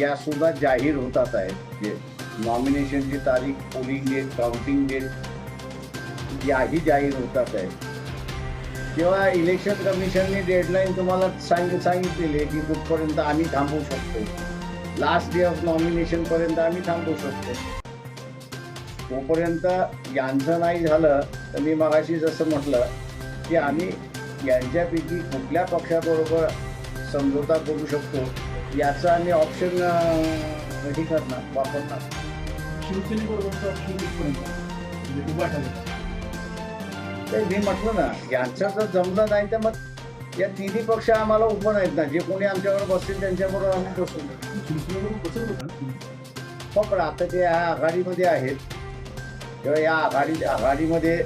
या सुद्धा जाहीर होतात आहेत. जे नॉमिनेशनची तारीख पोलिंग डेट काउंटिंग डेट याही जाहीर होतात आहेत. तेव्हा इलेक्शन कमिशनने डेडलाईन तुम्हाला सांग सांगितलेली आहे की कुठपर्यंत आम्ही थांबू शकतो. लास्ट डे ऑफ नॉमिनेशनपर्यंत आम्ही थांबू शकतो. तोपर्यंत यांचं नाही झालं तर मी मगाशी जसं म्हटलं की आम्ही यांच्यापैकी कुठल्या पक्षाबरोबर समझोता करू शकतो याचा आम्ही ऑप्शन हे करणार वापरणार. शिवसेनेबरोबरचा ऑप्शन कुठपर्यंत म्हणजे उभा तर मी म्हटलं ना यांचं जर जमलं नाही तर मग या तिन्ही पक्ष आम्हाला उभं नाहीत ना. जे कोणी आमच्याबरोबर बसतील त्यांच्याबरोबर आम्ही बसू. हो पण आता ते या आघाडीमध्ये आहेत. तेव्हा या आघाडी आघाडीमध्ये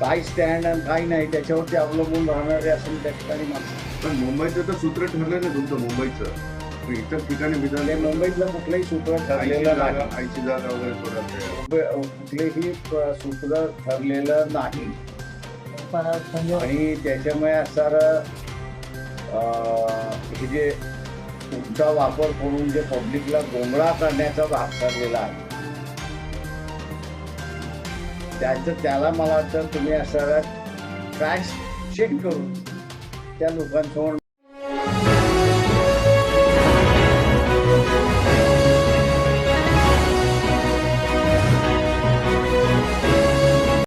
काय स्टँड आणि काही नाही त्याच्यावरती अवलंबून राहणारे असून त्या ठिकाणी माणसं. पण मुंबईचं तर सूत्र ठरलं ना तुमचं मुंबईचं. पण इतर ठिकाणी ते विधान मुंबईतलं कुठलंही सूत्र ठरलेलं नाही. जागा वगैरे सोडत आहे. मुंबई- कुठलेही प- सूत्र ठरलेलं नाही. आणि त्याच्यामुळे सारं अं, हे जे तुमचा वापर करून जे पब्लिकला गोंगळा करण्याचा भाग ठरलेला आहे. त्याचं त्याला मला वाटतं तुम्ही असं फॅक्ट चेक करून त्या लोकांसमोर